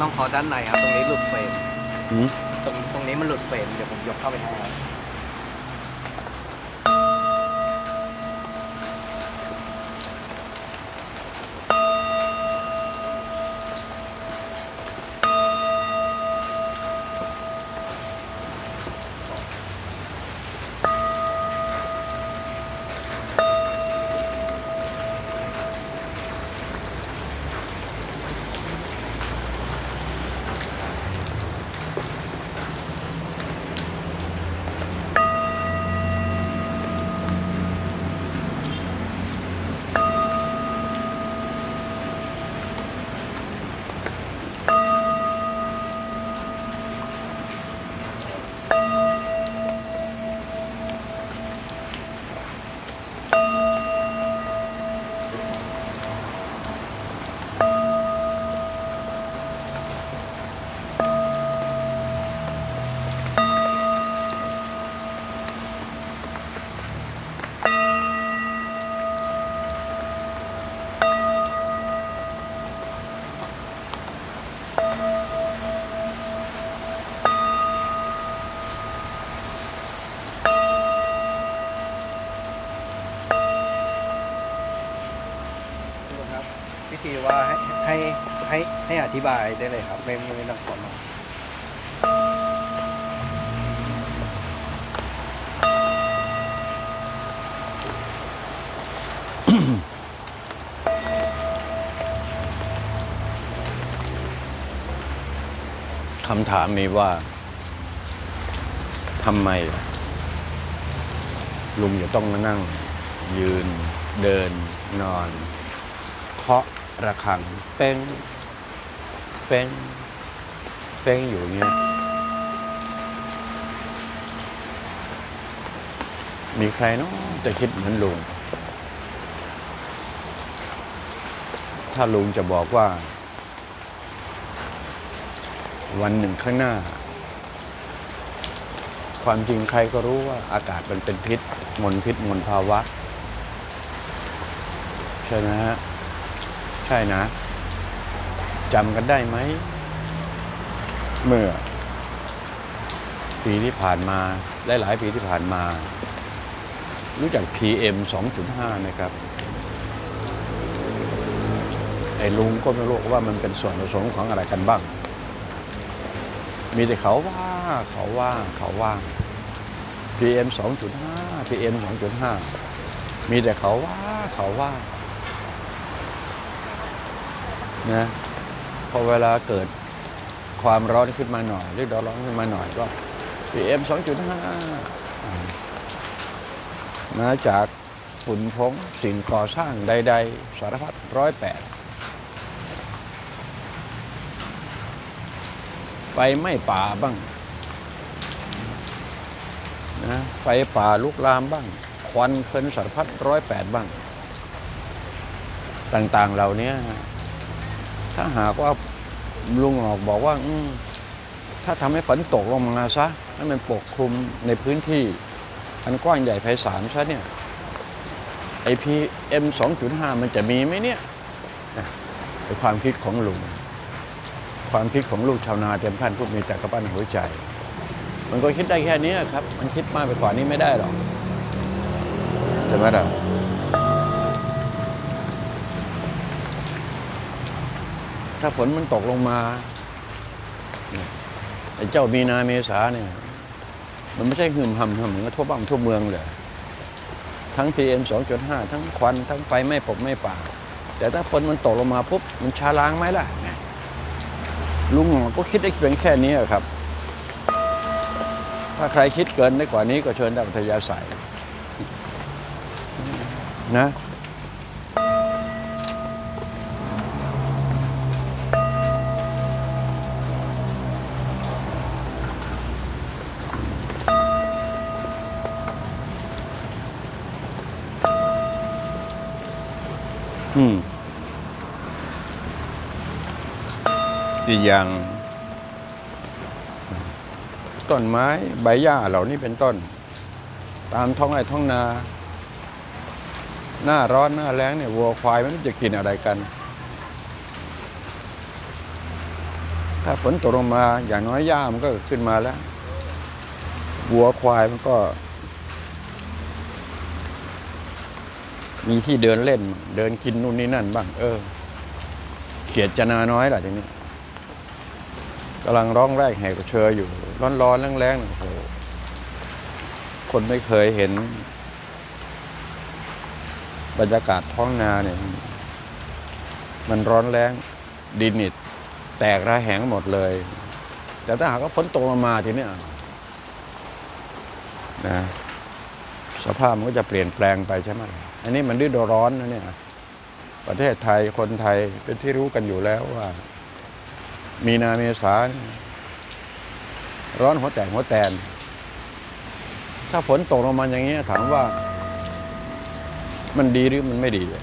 ครับต้องต้องต้องขอด้านในครับ ตรงนี้หลุดเฟรมหืม ตรงตรงนี้มันหลุดเฟรมเดี๋ยวผมยกเข้าไปให้ครับ ครับวิธีว่าให้ให้ให้ให้อธิบายได้เลยครับ ไม่ไม่ต้องกดหรอคำถามมีว่าทำไม ลุงจะต้องมานั่ง ยืนเดินนอน เคาะ ระฆังเป้งเป้งเป้งอยู่อย่างเงี้ยมีใครเนาะจะคิดเหมือนลุง ถ้าลุงจะบอกว่า วันหนึ่งข้างหน้า ความจริงใครก็รู้ว่าอากาศมันเป็นพิษ มลพิษมลภาวะ ใช่นะฮะใช่นะจำกันได้ไหม เมื่อ ปีที่ผ่านมาหลาย ๆ ปีที่ผ่านมา รู้จัก PM 2.5ไหมครับ ไอ้ลุงก็ไม่รู้ว่ามันเป็นส่วนผสมของอะไรกันบ้าง มีแต่เขาว่าเขาว่าเขาว่า PM 2.5 PM 2.5 มีแต่เขาว่าเขาว่า นะพอเวลาเกิดความร้อนขึ้นมาหน่อยหรือดอร้อนขึ้นมาหน่อยก็ PM 2.5มาจากฝุ่นผงสิ่งก่อสร้างใด ๆ สารพัดร้อยแปดไฟไม้ป่าบ้างนะไฟป่าลุกลามบ้าง ควันเคินสารพัดร้อยแปดบ้าง ต่างๆเหล่านี้ ถ้าหากว่าลุงออกบอกว่าถ้าทำให้ฝนตกลงมาซะให้มันปกคลุมในพื้นที่ อันกว้างใหญ่ไพศาลซะเนี่ยไอพีเอ็มสองจุดห้ามันจะมีไหมเนี่ยนะเป็นความคิดของลุง ความคิดของลูกชาวนาเต็มพันผู้มีจักรปั้นหัวใจ มันก็คิดได้แค่นี้ครับ มันคิดมากไปกว่านี้ไม่ได้หรอกใช่ไหมล่ะ ถ้าฝนมันตกลงมาไอ้เจ้ามีนาเมษาเนี่ย มันไม่ใช่หึมหำหำเหมือนกับทั่วบ้านทั่วเมืองเลยทั้ง PM 2.5 ทั้งควัน ทั้งไฟไม้ปกไม้ป่า แต่ถ้าฝนมันตกลงมาปุ๊บ มันชาล้างไหมล่ะ ลุงก็คิดได้เพียงแค่นี้ครับ ถ้าใครคิดเกินได้กว่านี้ก็เชิญดังทยาศัยนะ อีกอย่างต้นไม้ใบหญ้าเหล่านี้เป็นต้น ตามท้องไร่ท้องนา หน้าร้อนหน้าแล้งเนี่ยวัวควายมันจะกินอะไรกัน ถ้าฝนตกลงมาอย่างน้อยหญ้ามันก็ขึ้นมาแล้ว วัวควายมันก็ มีที่เดินเล่น เดินกินนู่นนี่นั่นบ้าง เออเขียดจะนาน้อยล่ะทีนี้ำลังร้องแรกแหกเชออยู่ ร้อนๆแรงๆโอ้โหคนไม่เคยเห็น บรรยากาศท้องนาเนี่ย มันร้อนแรงดินนี่แตกระแหงหมดเลย แต่ถ้าหากว่าฝนตกลงมาทีนี้นะสภาพมันก็จะเปลี่ยนแปลงไปใช่ไหมอันนี้มันฤดูร้อนนะเนี่ย ประเทศไทยคนไทยเป็นที่รู้กันอยู่แล้วว่า มีนาเมษานร้อนหัวแตกหัวแตน ถ้าฝนตกลงมาอย่างนี้ยถามว่า มันดีหรือมันไม่ดีเลย